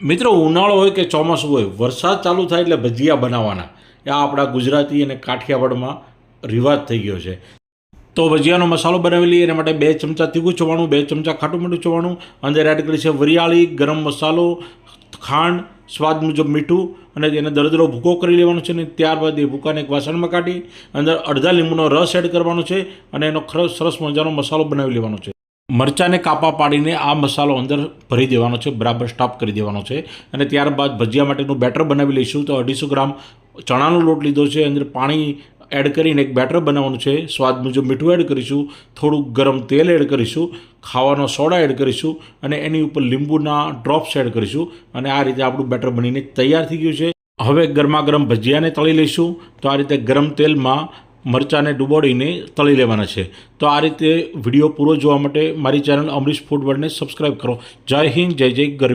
મિત્રો, ઉનાળો હોય કે ચોમાસું હોય, વરસાદ ચાલુ થાય એટલે ભજીયા બનાવવાના. એ આપણા ગુજરાતી અને કાઠિયાવાડમાં રિવાજ થઈ ગયો છે. તો ભજીયાનો મસાલો બનાવી લઈએ, એના માટે બે ચમચા તીખું ચવાણું, બે ચમચા ખાટું મીઠું ચવાણું અંદર એડ કરી છે વરિયાળી, ગરમ મસાલો, ખાંડ, સ્વાદ મુજબ મીઠું, અને એને દરદરો ભૂકો કરી લેવાનો છે, અને ત્યારબાદ એ ભૂકાને એક વાસણમાં કાઢી, અંદર અડધા લીંબુનો રસ એડ કરવાનો છે, અને એનો સરસ મજાનો મસાલો બનાવી લેવાનો છે. મરચાંને કાપા પાડીને આ મસાલો અંદર ભરી દેવાનો છે, બરાબર સ્ટોપ કરી દેવાનો છે. અને ત્યારબાદ ભજીયા માટેનું બેટર બનાવી લઈશું. તો અઢીસો ગ્રામ ચણાનો લોટ લીધો છે, અંદર પાણી એડ કરીને એક બેટર બનાવવાનું છે. સ્વાદ મુજબ મીઠું એડ કરીશું થોડુંક ગરમ તેલ એડ કરીશું, ખાવાનો સોડા એડ કરીશું, અને એની ઉપર લીંબુના ડ્રોપ્સ એડ કરીશું. અને આ રીતે આપણું બેટર બનીને તૈયાર થઈ ગયું છે. હવે ગરમા ગરમ ભજીયાને તળી લઈશું. તો આ રીતે ગરમ તેલમાં મરચાંને ડૂબોડીને તળી લેવાના છે. તો આ રીતે વીડિયો પૂરો જોવા માટે મારી ચેનલ અમરીશ ફૂડ વર્લ્ડને સબસ્ક્રાઈબ કરો. જય હિન્દ, જય જય ગરવી.